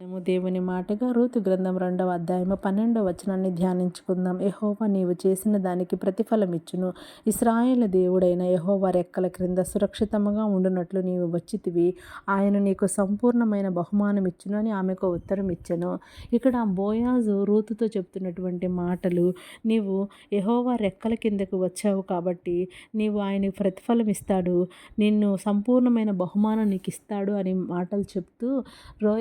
మేము దేవుని మాటగా రూతు గ్రంథం రెండవ అధ్యాయము పన్నెండవ వచనాన్ని ధ్యానించుకుందాం. యహోవా నీవు చేసిన దానికి ప్రతిఫలం ఇచ్చును ఇస్రాయేల్ దేవుడైన యహోవా రెక్కల క్రింద సురక్షితంగా ఉండునట్లు నీవు వచ్చితివి. ఆయన నీకు సంపూర్ణమైన బహుమానం ఇచ్చును అని ఆమెకు ఉత్తరం ఇచ్చాను ఇక్కడ బోయాజు రూతుతో చెప్తున్నటువంటి మాటలు నీవు యహోవా రెక్కల కిందకు వచ్చావు కాబట్టి నీవు ఆయనకు ప్రతిఫలం ఇస్తాడు నిన్ను సంపూర్ణమైన బహుమానం నీకు ఇస్తాడు అని మాటలు చెప్తూ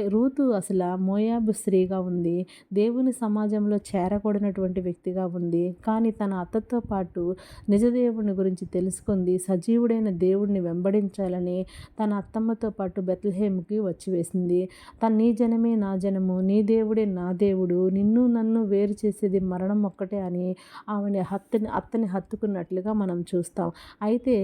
రూతు అసలు మోయాబు స్త్రీగా ఉంది. దేవుని సమాజంలో చేరకూడనటువంటి వ్యక్తిగా ఉంది. కానీ తన అత్తతో పాటు నిజదేవుని గురించి తెలుసుకుంది. సజీవుడైన దేవుడిని వెంబడించాలని తన అత్తమ్మతో పాటు బెత్లహేమ్కి వచ్చి వేసింది తన నీ జనమే నా జనము నీ దేవుడే నా దేవుడు నిన్ను నన్ను వేరు చేసేది మరణం ఒక్కటే అని ఆమెని హత్తుని అత్తని హత్తుకున్నట్లుగా మనం చూస్తాం. అయితే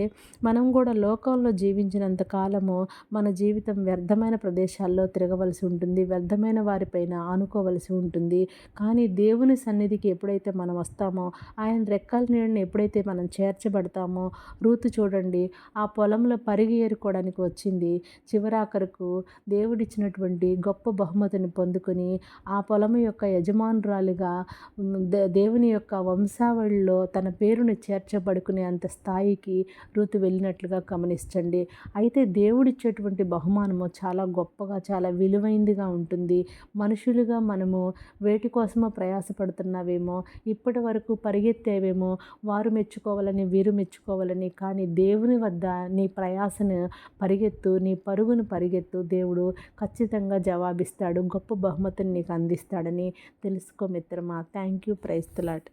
మనం కూడా లోకంలో జీవించినంత కాలము మన జీవితం వ్యర్థమైన ప్రదేశాల్లో తిరగవలసి ఉంటుంది. వ్యర్థమైన వారిపైన ఆనుకోవలసి ఉంటుంది. కానీ దేవుని సన్నిధికి ఎప్పుడైతే మనం వస్తామో ఆయన రెక్కల నీడని ఎప్పుడైతే మనం చేర్చబడతామో రూతు చూడండి ఆ పొలంలో పరిగి ఏరుకోవడానికి వచ్చింది. చివరాఖరకు దేవుడిచ్చినటువంటి గొప్ప బహుమతిని పొందుకొని ఆ పొలం యొక్క యజమానురాలిగా దేవుని యొక్క వంశావళిలో తన పేరును చేర్చబడుకునే అంత స్థాయికి ఋతు వెళ్ళినట్లుగా గమనించండి. అయితే దేవుడిచ్చేటువంటి బహుమానము చాలా గొప్పగా చాలా విలువైందిగా ఉంటుంది. మనుషులుగా మనము వేటి కోసమో ప్రయాసపడుతున్నావేమో ఇప్పటి వరకు పరిగెత్తేవేమో వారు మెచ్చుకోవాలని వీరు మెచ్చుకోవాలని కానీ దేవుని వద్ద నీ ప్రయాసను పరిగెత్తు నీ పరుగును పరిగెత్తు దేవుడు ఖచ్చితంగా జవాబిస్తాడు గొప్ప బహుమతిని నీకు అందిస్తాడని తెలుసుకో మిత్రమా. Thank you ప్రైస్తులాట్